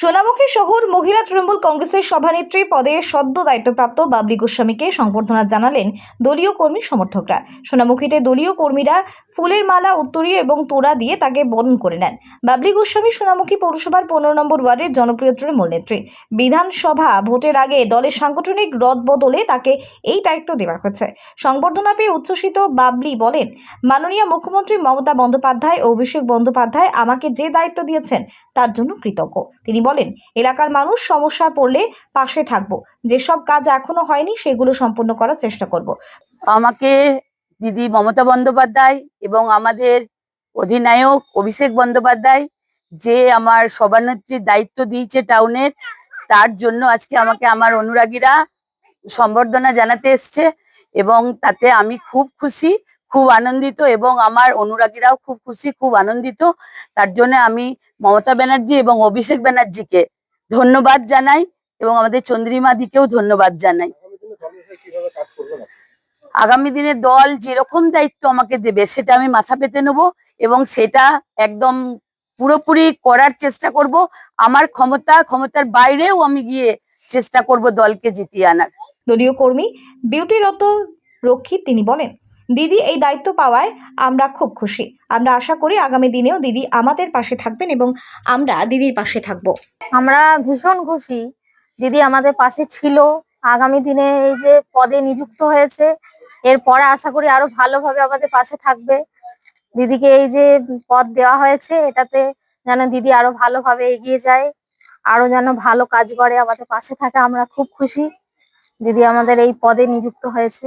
সোনামুখী শহর মহিলা তৃণমূল কংগ্রেসের সভানেত্রী পদে সদ্য দায়িত্বপ্রাপ্ত বাবলি গোস্বামীকে সংবর্ধনা জানালেন দলীয় কর্মী সমর্থকরা। সোনামুখীতে দলীয় কর্মীরা ফুলের মালা উত্তরীয় এবং তোড়া দিয়ে তাকে বরণ করে নেন। বাবলি গোস্বামী সোনামুখী পৌরসভার পনেরো নম্বর ওয়ার্ডের জনপ্রিয় তৃণমূল নেত্রী। বিধানসভা ভোটের আগে দলের সাংগঠনিক রদ বদলে তাকে এই দায়িত্ব দেওয়া হয়েছে। সংবর্ধনা পেয়ে উচ্ছ্বসিত বাবলি বলেন, মাননীয় মুখ্যমন্ত্রী মমতা বন্দ্যোপাধ্যায় ও অভিষেক বন্দ্যোপাধ্যায় আমাকে যে দায়িত্ব দিয়েছেন তার জন্য কৃতজ্ঞ। তিনি বলেন, এলাকার মানুষ সমস্যা পড়লে পাশে থাকব। যেসব কাজ এখনও হয়নি, সেগুলো সম্পূর্ণ করার চেষ্টা করব। আমাকে দিদি মমতা বন্দ্যোপাধ্যায় এবং আমাদের অধিনায়ক অভিষেক বন্দ্যোপাধ্যায় যে আমার সভানেত্রীর দায়িত্ব দিয়েছে টাউনের, তার জন্য আজকে আমাকে আমার অনুরাগীরা সম্বর্ধনা জানাতে এসছে এবং তাতে আমি খুব খুশি। খুব আনন্দিত এবং আমার অনুরাগীরাও খুব খুশি, খুব আনন্দিত। তার জন্য আমি মমতা ব্যানার্জি এবং অভিষেক ব্যানার্জিকে ধন্যবাদ জানাই এবং আমাদের চন্দ্রিমা দিকেও ধন্যবাদ জানাই। আগামী দিনে দল যেরকম দায়িত্ব আমাকে দেবে সেটা আমি মাথা পেতে নেব এবং সেটা একদম পুরোপুরি করার চেষ্টা করব। আমার ক্ষমতা, ক্ষমতার বাইরেও আমি গিয়ে চেষ্টা করব দলকে জিতিয়ে আনার। দলীয় কর্মী বিউটি দত্ত রক্ষিত তিনি বলেন দিদি এই দায়িত্ব পাওয়ায় আমরা খুব খুশি। আমরা আশা করি আগামী দিনেও দিদি আমাদের পাশে থাকবেন এবং আমরা দিদির পাশে থাকব। আমরা ভীষণ খুশি দিদি আমাদের পাশে ছিল। আগামী দিনে এই যে পদে নিযুক্ত হয়েছে, এরপরে আশা করি আরও ভালোভাবে আমাদের পাশে থাকবে। দিদিকে এই যে পদ দেওয়া হয়েছে, এটাতে যেন দিদি আরও ভালোভাবে এগিয়ে যায়, আরও যেন ভালো কাজ করে আমাদের পাশে থাকে, আমরা খুব খুশি। দিদি আমাদের এই পদে নিযুক্ত হয়েছে।